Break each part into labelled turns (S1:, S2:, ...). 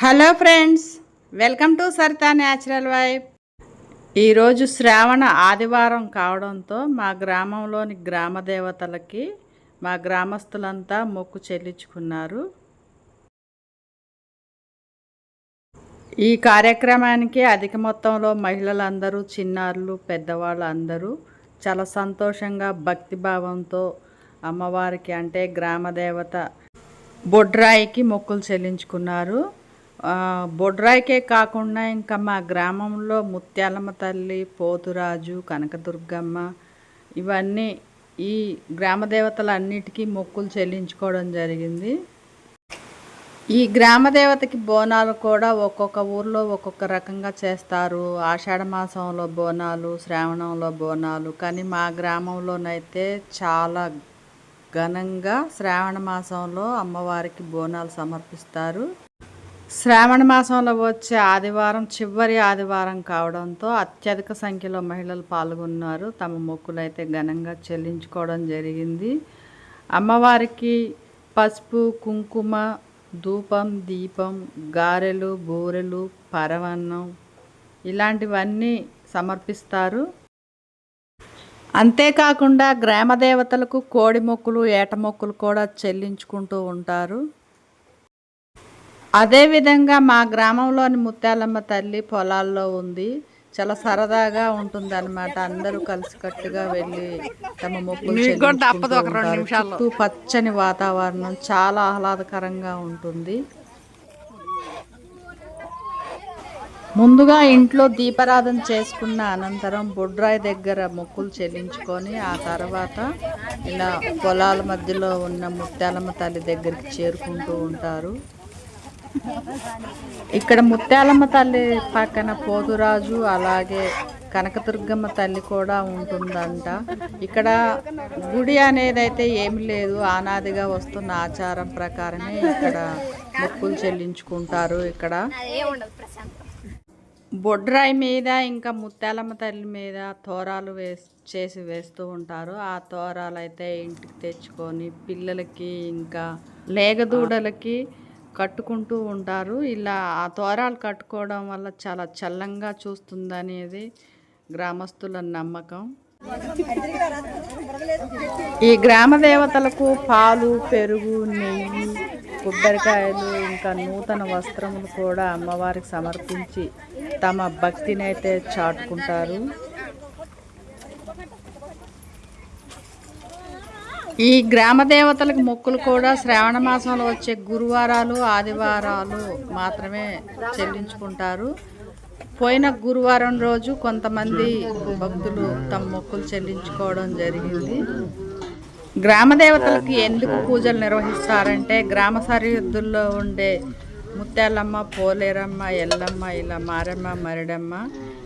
S1: Hello friends welcome to Saritha natural wife ఈరోజు శ్రావణ ఆదివారం కావడంతో మా గ్రామంలోని గ్రామ దేవతలకి మా గ్రామస్తులంతా మొక్కు చెల్లించుకున్నారు. ఈ కార్యక్రమానికి అధిక మొత్తంలో మహిళలందరూ చిన్నారులు పెద్దవాళ్ళు అందరూ చాలా సంతోషంగా భక్తిభావంతో అమ్మవారికి అంటే గ్రామ దేవత బొడ్రాయికి మొక్కులు చెల్లించుకున్నారు. బొడ్రాయికే కాకుండా ఇంకా మా గ్రామంలో ముత్యాలమ్మ తల్లి పోతురాజు కనకదుర్గమ్మ ఇవన్నీ ఈ గ్రామ దేవతలన్నిటికీ మొక్కులు చెల్లించుకోవడం జరిగింది. ఈ గ్రామ దేవతకి బోనాలు కూడా ఒక్కొక్క ఊర్లో ఒక్కొక్క రకంగా చేస్తారు. ఆషాఢ మాసంలో బోనాలు శ్రావణంలో బోనాలు. కానీ మా గ్రామంలోనైతే చాలా ఘనంగా శ్రావణ మాసంలో అమ్మవారికి బోనాలు సమర్పిస్తారు. శ్రావణ మాసంలో వచ్చే ఆదివారం చివరి ఆదివారం కావడంతో అత్యధిక సంఖ్యలో మహిళలు పాల్గొన్నారు. తమ మొక్కులు అయితే ఘనంగా చెల్లించుకోవడం జరిగింది. అమ్మవారికి పసుపు కుంకుమ ధూపం దీపం గారెలు బూరెలు పరవన్నం ఇలాంటివన్నీ సమర్పిస్తారు. అంతేకాకుండా గ్రామ దేవతలకు కోడి మొక్కులు ఏట మొక్కులు కూడా చెల్లించుకుంటూ ఉంటారు. అదేవిధంగా మా గ్రామంలోని ముత్యాలమ్మ తల్లి పొలాల్లో ఉంది. చాలా సరదాగా ఉంటుంది అనమాట అందరూ కలిసికట్టుగా వెళ్ళి తమ మొక్కులు. చుట్టూ పచ్చని వాతావరణం చాలా ఆహ్లాదకరంగా ఉంటుంది. ముందుగా ఇంట్లో దీపారాధన చేసుకున్న అనంతరం బొడ్రాయి దగ్గర మొక్కులు చెల్లించుకొని ఆ తర్వాత ఇలా పొలాల మధ్యలో ఉన్న ముత్యాలమ్మ తల్లి దగ్గరికి చేరుకుంటూ ఉంటారు. ఇక్కడ ముత్యాలమ్మ తల్లి పక్కన పోతురాజు అలాగే కనకదుర్గమ్మ తల్లి కూడా ఉంటుందంట. ఇక్కడ గుడి అనేది అయితే ఏమి లేదు. ఆనాదిగా వస్తున్న ఆచారం ప్రకారమే ఇక్కడ మొక్కులు చెల్లించుకుంటారు ఇక్కడ. బొడ్రాయి మీద ఇంకా ముత్యాలమ్మ తల్లి మీద తోరాలు వేసి చేసి వేస్తూ ఉంటారు. ఆ తోరాలు అయితే ఇంటికి తెచ్చుకొని పిల్లలకి ఇంకా లేగదూడలకి కట్టుకుంటూ ఉంటారు. ఇలా ఆ తోరాలు కట్టుకోవడం వల్ల చాలా చల్లంగా చూస్తుందనేది గ్రామస్తుల నమ్మకం. ఈ గ్రామ దేవతలకు పాలు పెరుగు నెయ్యి కొబ్బరికాయలు ఇంకా నూతన వస్త్రములు కూడా అమ్మవారికి సమర్పించి తమ భక్తిని అయితే చాటుకుంటారు. ఈ గ్రామ దేవతలకు మొక్కులు కూడా శ్రావణ మాసంలో వచ్చే గురువారాలు ఆదివారాలు మాత్రమే చెల్లించుకుంటారు. పోయిన గురువారం రోజు కొంతమంది భక్తులు తమ మొక్కులు చెల్లించుకోవడం జరిగింది. గ్రామ దేవతలకు ఎందుకు పూజలు నిర్వహిస్తారంటే గ్రామ సరిహద్దుల్లో ఉండే ముత్యాలమ్మ పోలేరమ్మ ఎల్లమ్మ ఇలా మారమ్మ మరిడమ్మ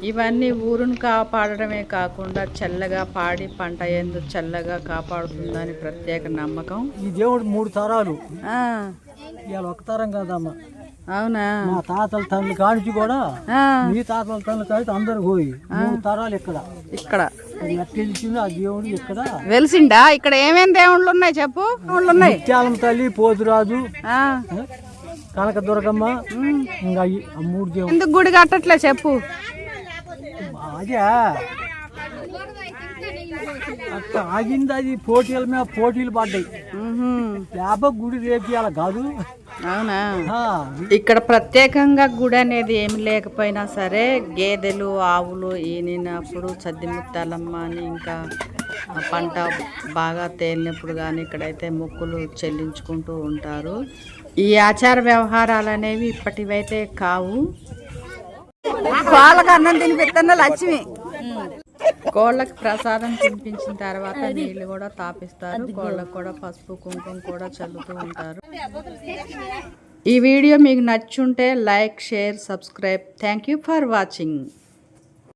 S1: ఇవన్నీ ఊరును కాపాడడమే కాకుండా చల్లగా పాడి పంట ఎందు చల్లగా కాపాడుతుందని ప్రత్యేక నమ్మకం.
S2: ఈ దేవుడు మూడు తరాలు. ఇవాళ ఒక తరం కాదమ్మా.
S1: అవునా?
S2: మా తాతల తండ్రి కానించి కూడా మీ తాతల తండ్రి కాడికి అందరు పోయి మూడు తరాలు ఇక్కడ.
S1: ఇక్కడ.
S2: ఆ దేవుడు ఇక్కడ.
S1: వెలిసిండా? ఇక్కడ ఏమేమి దేవుళ్ళు ఉన్నాయి చెప్పు? ఉన్నాయి.
S2: ముత్యాలం తల్లి పోతురాజు
S1: ఆ,
S2: కనక దుర్గమ్మ ఇంకా ఆ మూడు దేవుడు
S1: ఎందుకు గుడి కట్టట్లే చెప్పు.
S2: అదే అట్లా ఆగింది అది పోటీల మీద పోటీలు పడ్డాయి. లేకపోతే గుడి రేపియాల కాదు.
S1: అవునా? ఇక్కడ ప్రత్యేకంగా గుడి అనేది ఏమి లేకపోయినా సరే గేదెలు ఆవులు ఈనినప్పుడు సద్ది ముత్తాలమ్మ అని ఇంకా పంట బాగా తేలినప్పుడు కానీ ఇక్కడైతే మొక్కులు చెల్లించుకుంటూ ఉంటారు. ఈ ఆచార వ్యవహారాలు అనేవి ఇప్పటివైతే కావు.
S3: కోళ్ళకు అన్నం తినిపిస్తున్న లక్ష్మి.
S1: కోళ్ళకి ప్రసాదం తినిపించిన తర్వాత నీళ్ళు కూడా తాపిస్తారు. కోళ్ళకు కూడా పసుపు కుంకుమ కూడా చల్లుతూ ఉంటారు. ఈ వీడియో మీకు నచ్చుంటే like share subscribe. Thank you for watching